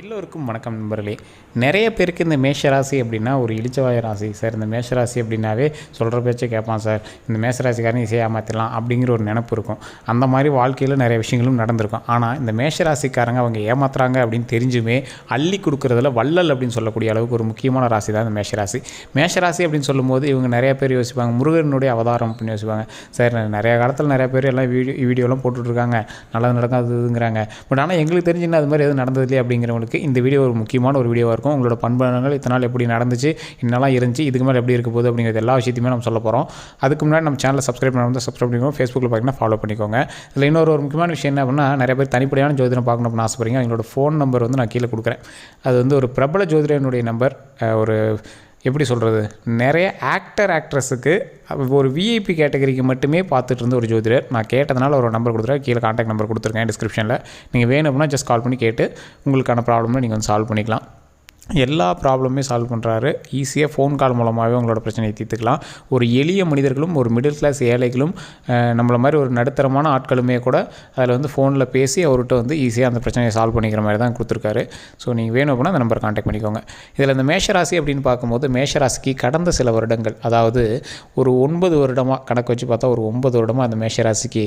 எல்லோருக்கும் வணக்கம் நண்பர்களே. நிறைய பேருக்கு இந்த மேஷராசி அப்படின்னா ஒரு இளிச்சவாய ராசி. சார் இந்த மேஷராசி அப்படின்னாவே சொல்கிற பேச்சை கேட்பான் சார். இந்த மேஷராசிக்காரன் இசையை ஏமாற்றலாம் அப்படிங்கிற ஒரு நினப்பு இருக்கும். அந்த மாதிரி வாழ்க்கையில் நிறைய விஷயங்களும் நடந்திருக்கும். ஆனால் இந்த மேஷராசிக்காரங்க அவங்க ஏமாத்துறாங்க அப்படின்னு தெரிஞ்சுமே அள்ளி கொடுக்குறதுல வள்ளல் அப்படின்னு சொல்லக்கூடிய அளவுக்கு ஒரு முக்கியமான ராசி தான் இந்த மேஷராசி. மேஷராசி அப்படின்னு சொல்லும்போது இவங்க நிறைய பேர் யோசிப்பாங்க. முருகனுடைய அவதாரம் அப்படின்னு யோசிப்பாங்க. சார் நிறைய காலத்தில் நிறைய பேர் எல்லாம் வீடியோ வீடியோலாம் போட்டுட்ருக்காங்க நல்லது நடக்காது இதுங்கிறாங்க பட் ஆனால் எங்களுக்கு தெரிஞ்சுன்னா அது மாதிரி எதுவும் நடந்ததில்லையே அப்படிங்கிறவங்களுக்கு உங்களுக்கு இந்த வீடியோ ஒரு முக்கியமான ஒரு வீடியோவாக இருக்கும். உங்களோட பண்புகள் இத்தனை நாள் எப்படி நடந்துச்சு என்னெல்லாம் இருந்துச்சு இதுக்கு மேலே எப்படி இருக்க போகுது அப்படிங்கிறது எல்லா விஷயத்தையுமே நம்ம சொல்ல போகிறோம் அதுக்கு முன்னாடி நம்ம சேனலை சப்ஸ்கிரைப் பண்ணாமல் சப்ஸ்கிரைப் பண்ணிக்கோங்க. ஃபேஸ்புக்கில் பார்த்தீங்கன்னா ஃபாலோ பண்ணிக்கோங்க. இதில் இன்னொரு ஒரு முக்கியமான விஷயம் என்ன அப்படின்னா நிறைய பேர் தனிப்படையான ஜோதிடம் பார்க்கணும் அப்படின்னு ஆசைப்படுறீங்க. எங்களோட ஃபோன் நம்பர் வந்து நான் கீழே கொடுக்குறேன். அது வந்து ஒரு பிரபல ஜோதிடனுடைய நம்பர் ஒரு எப்படி சொல்கிறது நிறைய ஆக்டர் ஆக்ட்ரஸுக்கு ஒரு விஐபி கேட்டகரிக்கு மட்டுமே பார்த்துட்டு இருந்த ஒரு ஜோதிடர். நான் கேட்டதுனால ஒரு நம்பர் கொடுத்துருக்கேன் கீழே காண்டாக்ட் நம்பர் கொடுத்துருக்கேன் டிஸ்கிரிப்ஷனில் நீங்கள் வேணும் அப்படின்னா ஜஸ்ட் கால் பண்ணி கேட்டு உங்களுக்கான ப்ராப்ளம்னு நீங்கள் வந்து சால்வ் பண்ணிக்கலாம். எல்லா ப்ராப்ளமே சால்வ் பண்ணுறாரு ஈஸியாக ஃபோன் கால் மூலமாகவே உங்களோட பிரச்சனையை தீர்த்துக்கலாம். ஒரு எளிய மனிதர்களும் ஒரு மிடில் கிளாஸ் ஏழைகளும் நம்மளை மாதிரி ஒரு நடுத்தரமான ஆட்களுமே கூட அதில் வந்து ஃபோனில் பேசி அவர்கிட்ட வந்து ஈஸியாக அந்த பிரச்சனையை சால்வ் பண்ணிக்கிற மாதிரி தான் கொடுத்துருக்காரு. ஸோ நீங்கள் வேணும் அப்படின்னா அந்த நம்பர் காண்டாக்ட் பண்ணிக்கோங்க. இதில் இந்த மேஷராசி அப்படின்னு பார்க்கும்போது மேஷராசிக்கு கடந்த சில வருடங்கள் அதாவது ஒரு ஒன்பது வருடமாக கணக்கு வச்சு பார்த்தா ஒரு ஒன்பது வருடமாக அந்த மேஷராசிக்கு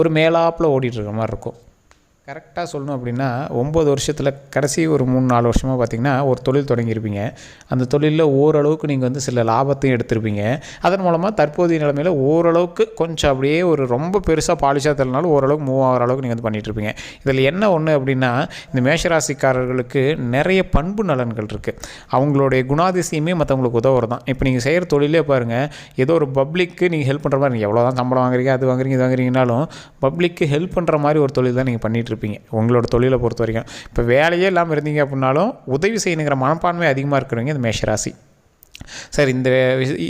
ஒரு மேலாப்பில் ஓடிட்டு இருக்கிற மாதிரி இருக்கும். கரெக்டாக சொல்லணும் அப்படின்னா ஒம்பது வருஷத்தில் கடைசி ஒரு மூணு நாலு வருஷமாக பார்த்தீங்கன்னா ஒரு தொழில் தொடங்கியிருப்பீங்க. அந்த தொழிலில் ஓரளவுக்கு நீங்கள் வந்து சில லாபத்தையும் எடுத்திருப்பீங்க. அதன் மூலமாக தற்போதைய நிலைமையில் ஓரளவுக்கு கொஞ்சம் அப்படியே ஒரு ரொம்ப பெருசாக பாலிஷாக தெரியலனாலும் ஓரளவுக்கு மூவ் ஆகிற அளவுக்கு நீங்கள் வந்து பண்ணிகிட்ருப்பீங்க இருப்பீங்க இதில் என்ன ஒன்று அப்படின்னா இந்த மேஷராசிக்காரர்களுக்கு நிறைய பண்பு நலன்கள் இருக்குது அவங்களுடைய குணாதிசயமே மற்றவங்களுக்கு உதவுறது தான் இப்போ நீங்கள் செய்கிற தொழிலே பாருங்கள் ஏதோ ஒரு பப்ளிக்கு நீங்கள் ஹெல்ப் பண்ணுற மாதிரி நீங்கள் எவ்வளோ தான் சம்பளம் வாங்குறீங்க அது வாங்குறீங்க இது வாங்குறீங்கனாலும் பப்ளிக்கு ஹெல்ப் பண்ணுற மாதிரி ஒரு தொழில் தான் நீங்கள் பண்ணிட்டு இருப்பீங்க உங்களோட தொழிலை பொறுத்த வரைக்கும் இப்போ வேலையே இல்லாமல் இருந்தீங்க அப்படின்னாலும் உதவி செய்யணுங்கிற மனப்பான்மை அதிகமாக இருக்கிறவங்க இந்த மேஷராசி. சார் இந்த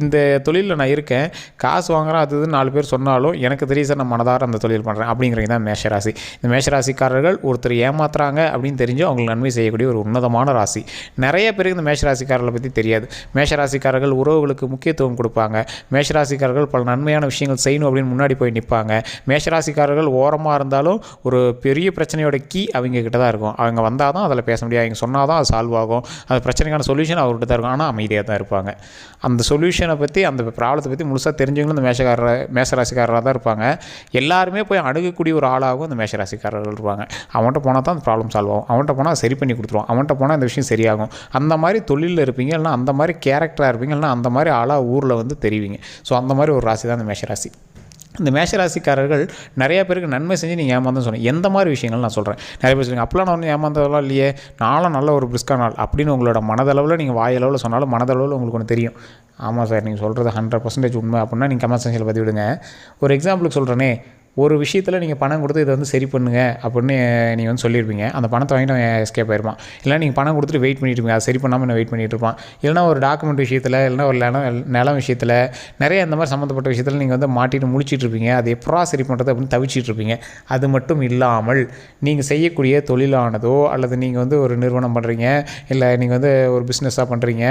இந்த தொழிலில் நான் இருக்கேன். காசு வாங்குகிறேன் அது நாலு பேர் சொன்னாலும் எனக்கு தெரியும் சார் நான் மனதார அந்த தொழில் பண்ணுறேன் அப்படிங்கிறது தான் மேஷராசி. இந்த மேஷராசிக்காரர்கள் ஒருத்தர் ஏமாத்துறாங்க அப்படின்னு தெரிஞ்சு அவங்களுக்கு நன்மை செய்யக்கூடிய ஒரு உன்னதமான ராசி. நிறைய பேருக்கு இந்த மேஷராசிக்காரர்களை பற்றி தெரியாது. மேஷராசிக்காரர்கள் உறவுகளுக்கு முக்கியத்துவம் கொடுப்பாங்க. மேஷராசிக்காரர்கள் பல நன்மையான விஷயங்கள் செய்யணும் அப்படின்னு முன்னாடி போய் நிற்பாங்க மேஷராசிக்காரர்கள் ஓரமாக இருந்தாலும் ஒரு பெரிய பிரச்சனையோட கீ அவங்க கிட்ட தான் இருக்கும். அவங்க வந்தால் தான் அதில் பேச முடியும். அவங்க சொன்னால் தான் அது சால்வ் ஆகும். அந்த பிரச்சனைக்கான சொல்யூஷன் அவர்கிட்ட தான் இருக்கும். ஆனால் அமைதியாக தான் இருக்கும் இருப்பாங்க. அந்த சொல்யூஷனை பற்றி அந்த ப்ராப்ளத்தை பற்றி முழுசாக தெரிஞ்சவங்களும் இந்த மேஷக்காரர் மேஷராசிக்காரராக தான் இருப்பாங்க. எல்லாருமே போய் அணுகக்கூடிய ஒரு ஆளாகவும் அந்த மேஷராசிக்காரர்கள் இருப்பாங்க. அவன்கிட்ட போனால் தான் அந்த ப்ராப்ளம் சால்வ் ஆகும். அவன்கிட்ட போனால் சரி பண்ணி கொடுத்துருவான். அவன்கிட்ட போனால் இந்த விஷயம் சரியாகும். அந்த மாதிரி தொழிலில் இருப்பீங்க இல்லைனா அந்த மாதிரி கேரக்டராக இருப்பீங்க இல்லைனா அந்த மாதிரி ஆளாக ஊரில் வந்து தெரிவிங்க. ஸோ அந்த மாதிரி ஒரு ராசி தான் இந்த மேஷராசி. இந்த மேஷராசிக்காரர்கள் நிறைய பேருக்கு நன்மை செஞ்சு நீங்கள் ஏமாந்தன்னு சொன்னேன். எந்த மாதிரி விஷயங்கள் நான் சொல்கிறேன் நிறைய பேர் சொல்லுங்கள் அப்போலாம் நான் ஒன்றும் ஏமாந்ததெல்லாம் இல்லையே. நானும் நல்ல ஒரு பிரிஸ்கா நாள். அப்படின்னு உங்களோட மனதளவில் நீங்கள் வாயளவில் சொன்னாலும் மனதளவில் உங்களுக்கு ஒன்று தெரியும். ஆமாம் சார் நீங்கள் சொல்கிறது ஹண்ட்ரட் பர்சன்டேஜ் உண்மை அப்படின்னா நீங்கள் கமெண்ட் செக்ஷனில் பதிவிடுங்க. ஒரு எக்ஸாம்பிளுக்கு சொல்கிறேனே ஒரு விஷயத்தில் நீங்கள் பணம் கொடுத்து இதை வந்து சரி பண்ணுங்கள் அப்படின்னு நீங்கள் வந்து சொல்லியிருப்பீங்க. அந்த பணத்தை வாங்கிட்டு அவன் எஸ்கேப் ஆயிருப்பான். இல்லை நீங்கள் பணம் கொடுத்துட்டு வெயிட் பண்ணிட்டு இருப்பீங்க. அதை சரி பண்ணாமல் நான் வெயிட் பண்ணிட்டு இருப்பான். இல்லைனா ஒரு டாக்குமெண்ட் விஷயத்தில் இல்லைனா ஒரு நிலம் நிலம் விஷயத்தில் நிறைய இந்த மாதிரி சம்மந்தப்பட்ட விஷயத்தில் நீங்கள் வந்து மாட்டிட்டு முடிச்சிட்டு இருப்பீங்க. அது எப்படா சரி பண்ணுறது அப்படின்னு தவிச்சிட்டு இருப்பீங்க. அது மட்டும் இல்லாமல் நீங்கள் செய்யக்கூடிய தொழிலானதோ அல்லது நீங்கள் வந்து ஒரு நிறுவனம் பண்ணுறீங்க இல்லை நீங்கள் வந்து ஒரு பிஸ்னஸாக பண்ணுறீங்க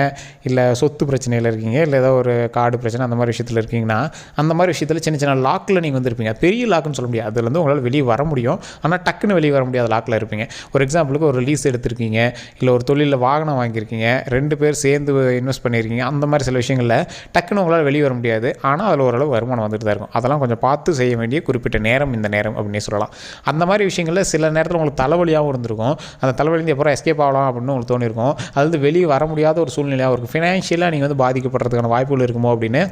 இல்லை சொத்து பிரச்சனையில் இருக்கீங்க இல்லை ஏதோ ஒரு கார்டு பிரச்சனை அந்த மாதிரி விஷயத்தில் இருக்கீங்கன்னா அந்த மாதிரி விஷயத்தில் சின்ன சின்ன லாக்கில் நீங்கள் வந்துருப்பீங்க. பெரிய லாக்குன்னு சொல்ல முடியாது. அதுலேருந்து உங்களால் வெளியே வர முடியும். ஆனால் டக்குன்னு வெளியே வர முடியாத லாக்கில் இருப்பீங்க. ஒரு எக்ஸாம்பிளுக்கு ஒரு லீஸ் எடுத்திருக்கீங்க. இல்லை ஒரு தொழிலில் வாகனம் வாங்கியிருக்கீங்க. ரெண்டு பேர் சேர்ந்து இன்வெஸ்ட் பண்ணியிருக்கீங்க. அந்த மாதிரி சில விஷயங்களில் டக்குன்னு உங்களால் வெளியே வர முடியாது. ஆனால் அதில் ஓரளவு வருமானம் வந்துட்டு தான் இருக்கும். அதெல்லாம் கொஞ்சம் பார்த்து செய்ய வேண்டிய குறிப்பிட்ட நேரம் இந்த நேரம் அப்படின்னு சொல்லலாம். அந்த மாதிரி விஷயங்களில் சில நேரத்தில் உங்களுக்கு தலைவலியாகவும் இருந்திருக்கும். அந்த தலைவலிந்து எப்போ எஸ்கேப் ஆகலாம் அப்படின்னு உங்களுக்கு தோணியிருக்கும். அது வந்து வெளியே வர முடியாத ஒரு சூழ்நிலையாக இருக்கும். ஃபினான்ஷியலாக நீங்கள் வந்து பாதிக்கப்படுறதுக்கான வாய்ப்புகள் இருக்குமோ அப்படின்னு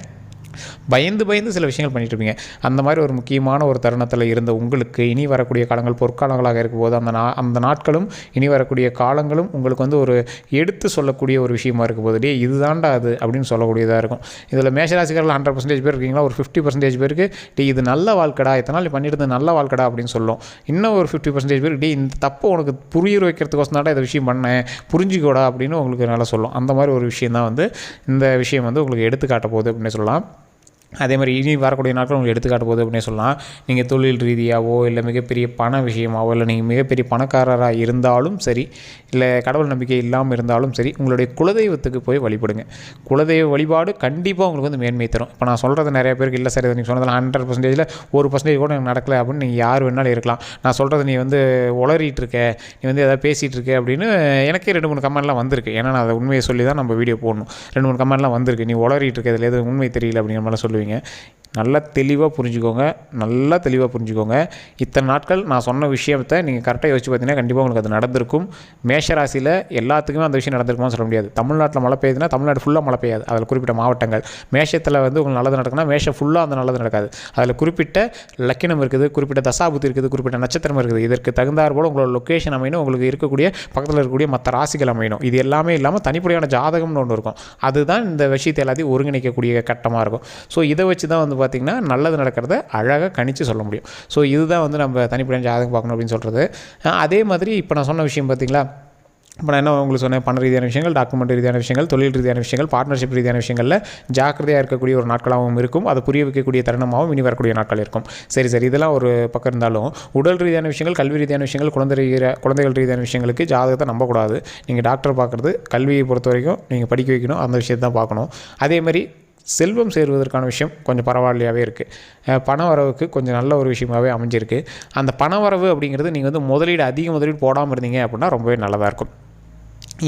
பயந்து பயந்து சில விஷயங்கள் பண்ணிகிட்டு இருப்பீங்க அந்த மாதிரி ஒரு முக்கியமான ஒரு தருணத்தில் இருந்த உங்களுக்கு இனி வரக்கூடிய காலங்கள் பொற்காலங்களாக இருக்கும்போது அந்த நா அந்த நாட்களும் இனி வரக்கூடிய காலங்களும் உங்களுக்கு வந்து ஒரு எடுத்து சொல்லக்கூடிய ஒரு விஷயமா இருக்கும்போது டே இதுதான்டா அது அப்படின்னு சொல்லக்கூடியதாக இருக்கும். இதில் மேஷராசிக்காரில் ஹண்ட்ரட் பர்சன்டேஜ் பேர் இருக்கீங்களா? ஒரு ஃபிஃப்டி பர்சன்டேஜ் பேருக்கு டே இது நல்ல வாழ்க்கடா இத்தனை நாள் பண்ணிட்டு நல்ல வாழ்க்கடா அப்படின்னு சொல்லும். இன்னும் ஒரு ஃபிஃப்டி பர்சன்டேஜ் பேர் டே இந்த தப்பை உனக்கு புரிய வைக்கிறதுக்கோசம் தான் இந்த விஷயம் பண்ணேன் புரிஞ்சுக்கோடா அப்படின்னு உங்களுக்கு நல்லா சொல்லும். அந்த மாதிரி ஒரு விஷயம் தான் வந்து இந்த விஷயம் வந்து உங்களுக்கு எடுத்து காட்ட போகுது அப்படின்னு சொல்லலாம். அதே மாதிரி இனி வரக்கூடிய நாட்கள் உங்களுக்கு எடுத்துக்காட்டு போகுது அப்படின்னு சொல்லலாம். நீங்கள் தொழில் ரீதியாகவோ இல்லை மிகப்பெரிய பண விஷயமாவோ இல்லை நீங்கள் மிகப்பெரிய பணக்காரராக இருந்தாலும் சரி இல்லை கடவுள் நம்பிக்கை இல்லாமல் இருந்தாலும் சரி உங்களுடைய குலதெய்வத்துக்கு போய் வழிபடுங்க. குலதெய்வ வழிபாடு கண்டிப்பாக உங்களுக்கு வந்து மேன்மை தரும். இப்போ நான் சொல்கிறது நிறைய பேருக்கு இல்லை சார் நீங்கள் சொன்னதில் ஹண்ட்ரட் பர்சன்டேஜில் ஒரு பர்சன்டேஜ் கூட எனக்கு நடக்கலை அப்படின்னு நீங்கள் யார் வேணாலும் இருக்கலாம். நான் சொல்கிறது நீ வந்து உளறிட்டு இருக்க நீ வந்து எதாவது பேசிகிட்டு இருக்க அப்படின்னு எனக்கே ரெண்டு மூணு கமெண்ட்லாம் வந்திருக்கு. ஏன்னா நான் அதை உண்மையை சொல்லி தான் நம்ம வீடியோ போடணும். ரெண்டு மூணு கமெண்ட்லாம் வந்திருக்கு. நீ உளறிட்டு இருக்க இதில் எதுவும் உண்மை தெரியல அப்படிங்கிற மாதிரிலாம் சொல்லுவீங்க. நல்லா தெளிவாக புரிஞ்சுக்கோங்க நல்லா தெளிவாக புரிஞ்சுக்கோங்க. இத்தனை நாட்கள் நான் சொன்ன விஷயத்தை நீங்கள் கரெக்டாக யோசிச்சு பார்த்தீங்கன்னா கண்டிப்பாக உங்களுக்கு அது நடந்திருக்கும். மேஷராசியில் எல்லாத்துக்குமே அந்த விஷயம் நடந்திருக்குமா சொல்ல முடியாது. தமிழ்நாட்டில் மழை பெய்யுதுன்னா தமிழ்நாடு ஃபுல்லாக மழை பெய்யாது. அதில் குறிப்பிட்ட மாவட்டங்கள். மேஷத்தில் வந்து உங்களுக்கு நல்லது நடக்குன்னா மேஷம் ஃபுல்லாக அந்த நல்லது நடக்காது. அதில் குறிப்பிட்ட லக்கினம் இருக்குது குறிப்பிட்ட தசாபுத்தி இருக்குது குறிப்பிட்ட நட்சத்திரம் இருக்குது. இதற்கு தகுந்தாற் போல் உங்களோட லொக்கேஷன் அமையணும். உங்களுக்கு இருக்கக்கூடிய பக்கத்தில் இருக்கக்கூடிய மற்ற ராசிகள் அமையணும். இது எல்லாமே இல்லாமல் தனிப்படையான ஜாதகம்னு ஒன்று இருக்கும். அதுதான் இந்த விஷயத்தை எல்லாத்தையும் ஒருங்கிணைக்கக்கூடிய கட்டமாக இருக்கும். ஸோ இதை வச்சு தான் வந்து பார்த்திங்கன்னா நல்லது நடக்கிறத அழகாக கணிச்சு சொல்ல முடியும். ஸோ இதுதான் வந்து நம்ம தனிப்படையான ஜாதகம் பார்க்கணும் அப்படின்னு சொல்கிறது அதே மாதிரி இப்போ நான் சொன்ன விஷயம் பார்த்திங்களா? இப்போ நான் என்ன உங்களுக்கு சொன்னேன்? பண ரீதியான விஷயங்கள் டாக்குமெண்ட் ரீதியான விஷயங்கள் தொழில் ரீதியான விஷயங்கள் பார்ட்னர்ஷிப் ரீதியான விஷயங்களில் ஜாக்கிரதையாக இருக்கக்கூடிய ஒரு நாட்களாகவும் இருக்கும். அதை புரிய வைக்கக்கூடிய தருணமாகவும் இனி வரக்கூடிய நாட்கள் இருக்கும். சரி சரி. இதெல்லாம் ஒரு பக்கம் இருந்தாலும் உடல் ரீதியான விஷயங்கள் கல்வி ரீதியான விஷயங்கள் குழந்தை குழந்தைகள் ரீதியான விஷயங்களுக்கு ஜாதகத்தை நம்பக்கூடாது. நீங்கள் டாக்டர் பார்க்குறது கல்வியை பொறுத்த வரைக்கும் நீங்கள் படிக்க வைக்கணும். அந்த விஷயத்தை தான் பார்க்கணும். அதே மாதிரி செல்வம் சேருவதற்கான விஷயம் கொஞ்சம் பரவாயில்லையாகவே இருக்குது பண வரவுக்கு கொஞ்சம் நல்ல ஒரு விஷயமாகவே அமைஞ்சிருக்கு. அந்த பண வரவு அப்படிங்கிறது நீங்கள் வந்து முதலீடு அதிக முதலீடு போடாமல் இருந்தீங்க அப்படின்னா ரொம்பவே நல்லதாக இருக்கும்.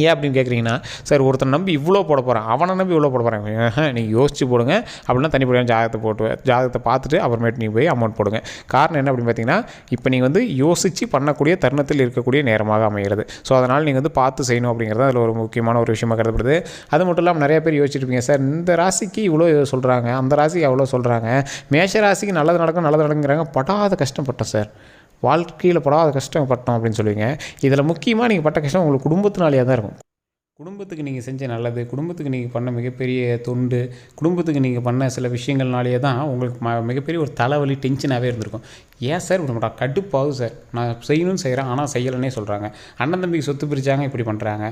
ஏன் அப்படின்னு கேட்குறீங்கன்னா சார் ஒருத்தனை நம்பி இவ்வளோ போட போகிறேன் அவனை நம்பி இவ்வளோ போட போகிறேன் நீங்கள் யோசிச்சு போடுங்க. அப்படின்னா தனிப்படியான ஜாதகத்தை போட்டு ஜாதகத்தை பார்த்துட்டு அப்புறமேட்டு நீங்கள் போய் அமௌண்ட் போடுங்க. காரணம் என்ன அப்படின்னு பார்த்தீங்கன்னா இப்போ நீங்கள் வந்து யோசித்து பண்ணக்கூடிய தருணத்தில் இருக்கக்கூடிய நேரமாக அமைகிறது. ஸோ அதனால் நீங்கள் வந்து பார்த்து செய்யணும் அப்படிங்கிறது அதில் ஒரு முக்கியமான ஒரு விஷயமாக கருதப்படுது. அது மட்டும் இல்லாமல் நிறைய பேர் யோசிச்சிருப்பீங்க சார் இந்த ராசிக்கு இவ்வளோ சொல்கிறாங்க அந்த ராசிக்கு அவ்வளோ சொல்கிறாங்க மேஷ ராசிக்கு நல்லது நடக்கும் நல்லது நடக்குங்கிறாங்க. படாத கஷ்டப்பட்டோம் சார். வாழ்க்கையில் படாத கஷ்டப்பட்டோம் அப்படின்னு சொல்லுவீங்க. இதில் முக்கியமாக நீங்கள் பட்ட கஷ்டம் உங்களுக்கு குடும்பத்தினாலேயே தான் இருக்கும். குடும்பத்துக்கு நீங்கள் செஞ்ச நல்லது குடும்பத்துக்கு நீங்கள் பண்ண மிகப்பெரிய தொண்டு குடும்பத்துக்கு நீங்கள் பண்ண சில விஷயங்கள்னாலேயே தான் உங்களுக்கு ம மிகப்பெரிய ஒரு தலைவலி டென்ஷனாகவே இருந்திருக்கும். ஏன் சார்? இப்படி கடுப்பாகும் சார். நான் செய்யணும்னு செய்கிறேன் ஆனால் செய்யலைன்னே சொல்கிறாங்க அண்ணன் தம்பிக்கு சொத்து பிரித்தாங்க இப்படி பண்ணுறாங்க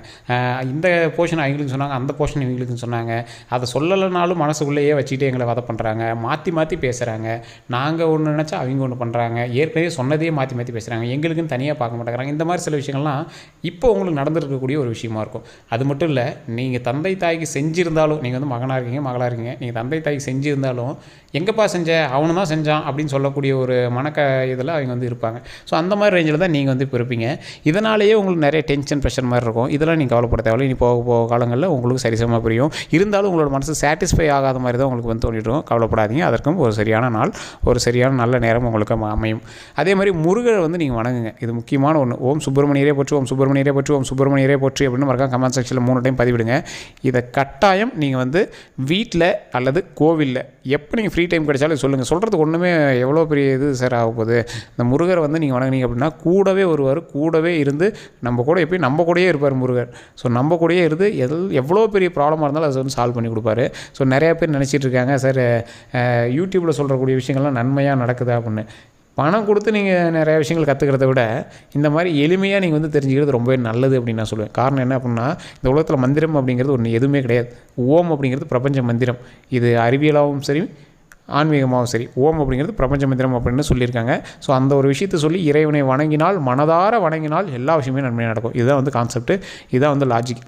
இந்த போர்ஷன் அவங்களுக்கு சொன்னாங்க அந்த போர்ஷன் இவங்களுக்குன்னு சொன்னாங்க. அதை சொல்லலைனாலும் மனசுக்குள்ளேயே வச்சுக்கிட்டு எங்களை வதை பண்ணுறாங்க மாற்றி மாற்றி பேசுகிறாங்க நாங்கள் ஒன்று நினச்சா அவங்க ஒன்று பண்ணுறாங்க ஏற்கனவே சொன்னதையே மாற்றி மாற்றி பேசுகிறாங்க எங்களுக்குன்னு தனியாக பார்க்க மாட்டேங்கிறாங்க. இந்த மாதிரி சில விஷயங்கள்லாம் இப்போ உங்களுக்கு நடந்திருக்கக்கூடிய ஒரு விஷயமா இருக்கும். அது மட்டும் இல்லை நீங்கள் தந்தை தாய்க்கு செஞ்சிருந்தாலும் நீங்கள் வந்து மகனாக இருக்கீங்க மகளாக இருக்கீங்க நீங்கள் தந்தை தாய்க்கு செஞ்சிருந்தாலும் எங்கப்பா செஞ்ச? அவனு தான் செஞ்சான் அப்படின்னு சொல்லக்கூடிய ஒரு மனக்க இதில் அவங்க வந்து இருப்பாங்க. ஸோ அந்த மாதிரி ரேஞ்சில் தான் நீங்கள் வந்து இப்போ இருப்பீங்க. இதனாலேயே உங்களுக்கு நிறைய டென்ஷன் ப்ரெஷர் மாதிரி இருக்கும். இதெல்லாம் நீங்கள் கவலைப்பட தேவையில்லை. இனி போக போக காலங்களில் உங்களுக்கு சரிசமாக புரியும். இருந்தாலும் உங்களோட மனசு சாட்டிஸ்ஃபை ஆகாத மாதிரி தான் உங்களுக்கு வந்து தோண்டிடும் கவலைப்படாதீங்க. அதற்கும் ஒரு சரியான நாள் ஒரு சரியான நல்ல நேரம் உங்களுக்கு அமையும். அதே மாதிரி முருகரை வந்து நீங்கள் வணங்குங்க. இது முக்கியமான ஒன்று ஓம் சுப்பிரமணியரே போற்றி ஓம் சுப்பிரமணியரே போற்றி ஓம் சுப்பிரமணியரே போற்றி அப்படின்னு மறக்காம கமெண்ட் செக்ஷனில் மூணு டைம் பதிவிடுங்க. இதை கட்டாயம் நீங்கள் வந்து வீட்டில் அல்லது கோவிலில் எப்போ நீங்கள் ஃப்ரீ டைம் கிடைச்சாலும் சொல்லுங்கள் சொல்கிறதுக்கு ஒன்றுமே எவ்வளோ பெரிய இது சார் ஆக போகுது. இந்த முருகரை வந்து நீங்கள் வணங்குனீங்க அப்படின்னா கூடவே வருவார் கூடவே இருந்து நம்ம கூட எப்பயும் நம்ம கூடயே இருப்பார் முருகர். ஸோ நம்ம கூடயே இருந்து எல் எவ்வளோ பெரிய ப்ராப்ளமாக இருந்தாலும் அதை வந்து சால்வ் பண்ணி கொடுப்பாரு. ஸோ நிறையா பேர் நினச்சிட்டு இருக்காங்க சார் யூடியூப்பில் சொல்கிறக்கூடிய விஷயங்கள்லாம் நன்மையாக நடக்குதா? அப்படின்னு. பணம் கொடுத்து நீங்கள் நிறைய விஷயங்கள் கற்றுக்கிறத விட இந்த மாதிரி எளிமையாக நீங்கள் வந்து தெரிஞ்சுக்கிறது ரொம்பவே நல்லது அப்படின்னு நான் சொல்லுவேன். காரணம் என்ன அப்படின்னா இந்த உலகத்தில் மந்திரம் அப்படிங்கிறது ஒன்று எதுவுமே கிடையாது. ஓம் அப்படிங்கிறது பிரபஞ்ச மந்திரம். இது அறிவியலாகவும் சரி ஆன்மீகமாகவும் சரி. ஓம் அப்படிங்கிறது பிரபஞ்ச மந்திரம் அப்படின்னு சொல்லியிருக்காங்க. ஸோ அந்த ஒரு விஷயத்தை சொல்லி இறைவனை வணங்கினால் மனதார வணங்கினால் எல்லா விஷயமே நன்மையாக நடக்கும். இதுதான் வந்து கான்செப்ட் இதுதான் வந்து லாஜிக்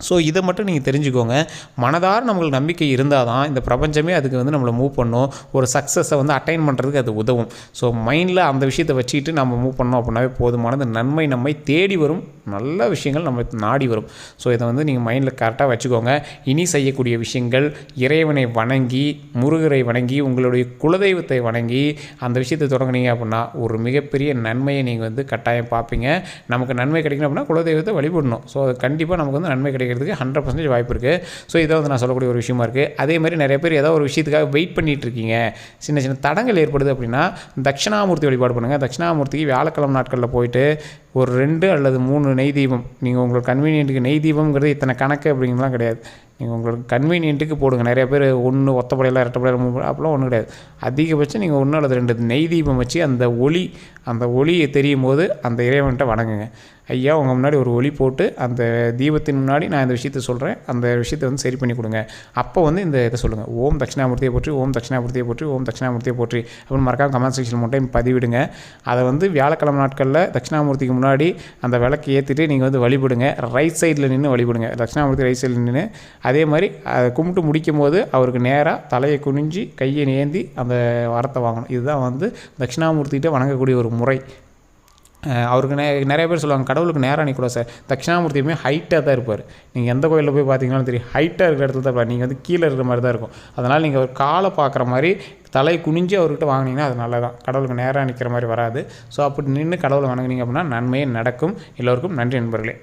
ஸோ இதை மட்டும் நீங்கள் தெரிஞ்சுக்கோங்க. மனதார நம்மளுக்கு நம்பிக்கை இருந்தால் தான் இந்த பிரபஞ்சமே அதுக்கு வந்து நம்மளை மூவ் பண்ணும். ஒரு சக்ஸஸை வந்து அட்டைன் பண்ணுறதுக்கு அது உதவும். ஸோ மைண்டில் அந்த விஷயத்தை வச்சுக்கிட்டு நம்ம மூவ் பண்ணோம் அப்படின்னாவே போதுமானது. நன்மை நம்மை தேடி வரும். நல்ல விஷயங்கள் நம்ம நாடி வரும். ஸோ இதை வந்து நீங்கள் மைண்டில் கரெக்டாக வச்சுக்கோங்க. இனி செய்யக்கூடிய விஷயங்கள் இறைவனை வணங்கி முருகரை வணங்கி உங்களுடைய குலதெய்வத்தை வணங்கி அந்த விஷயத்தை தொடங்குனீங்க அப்படின்னா ஒரு மிகப்பெரிய நன்மையை நீங்கள் வந்து கட்டாயம் பார்ப்பீங்க. நமக்கு நன்மை கிடைக்கணும் அப்படின்னா குலதெய்வத்தை வழிபடணும். ஸோ அது கண்டிப்பாக நமக்கு வந்து நன்மை கிடைக்கும். கிடைக்கிறதுக்கு ஹண்ட்ரட் பர்சன்டேஜ் வாய்ப்பு இருக்குது ஸோ இதை வந்து நான் சொல்லக்கூடிய ஒரு விஷயமா இருக்குது அதே மாதிரி நிறைய பேர் ஏதோ ஒரு விஷயத்துக்காக வெயிட் பண்ணிட்டு இருக்கீங்க. சின்ன சின்ன தடங்கள் ஏற்படுது அப்படின்னா தட்சிணாமூர்த்தி வழிபாடு பண்ணுங்கள் தட்சிணாமூர்த்திக்கு வியாழக்கிழமை நாட்களில் போயிட்டு ஒரு ரெண்டு அல்லது மூணு நெய் தீபம் நீங்கள் உங்களுக்கு கன்வீனியன்ட்டுக்கு நெய் தீபம்ங்கிறது இத்தனை கணக்கு அப்படிங்கிறதுலாம் கிடையாது. நீங்கள் உங்களுக்கு கன்வீனியன்ட்டுக்கு போடுங்க. நிறைய பேர் ஒன்று ஒத்தப்படையில் இரட்டப்படையில் மூணு அப்படிலாம் ஒன்றும் கிடையாது. அதிகபட்சம் நீங்கள் ஒன்று அல்லது ரெண்டு நெய் தீபம் வச்சு அந்த ஒளி அந்த ஒளியை தெரியும் போது அந்த இறைவன்கிட்ட வணங்குங்க. ஐயா உங்கள் முன்னாடி ஒரு ஒளி போட்டு அந்த தீபத்தின் முன்னாடி நான் இந்த விஷயத்த சொல்கிறேன் அந்த விஷயத்தை வந்து சரி பண்ணி கொடுங்க. அப்போ வந்து இந்த இதை சொல்லுங்கள் ஓம் தட்சிணாமூர்த்தியை போற்றி ஓம் தட்சிணாமூர்த்தியை போற்றி ஓம் தட்சிணாமூர்த்தியை போற்றி அப்படின்னு மறக்காம கமெண்ட் செக்ஷன் மட்டும் பதிவிடுங்க. அதை வந்து வியாழக்கிழமை நாட்களில் தட்சிணாமூர்த்திக்கு முன்னாடி அந்த விளக்கு ஏற்றிட்டு நீங்கள் வந்து வழிபடுங்க. ரைட் சைடில் நின்று வழிபடுங்க. தட்சிணாமூர்த்தி ரைட் சைடில் நின்று அதே மாதிரி அதை கும்பிட்டு முடிக்கும் போது அவருக்கு நேராக தலையை குனிஞ்சு கையை நேந்தி அந்த வரத்தை வாங்கணும். இதுதான் வந்து தட்சிணாமூர்த்திகிட்ட வணங்கக்கூடிய ஒரு முறை. அவருக்கு நே நிறைய பேர் சொல்லுவாங்க கடவுளுக்கு நேராக நிற்கக்கூடாது சார். தட்சிணாமூர்த்தியுமே ஹைட்டாக தான் இருப்பார். நீங்கள் எந்த கோயிலில் போய் பார்த்தீங்கன்னாலும் தெரியும் ஹைட்டாக இருக்கிற இடத்துல தான் இருப்பார். நீங்கள் வந்து கீழே இருக்கிற மாதிரி தான் இருக்கும். அதனால் நீங்கள் ஒரு காலை பார்க்குற மாதிரி தலை குனிஞ்சு அவர்கிட்ட வாங்கினீங்கன்னா அது நல்லதான் கடவுளுக்கு நேராக நிற்கிற மாதிரி வராது. ஸோ அப்படி நின்று கடவுளை வணங்குனீங்க அப்படின்னா நன்மையே நடக்கும். எல்லோருக்கும் நன்றி நண்பர்களே.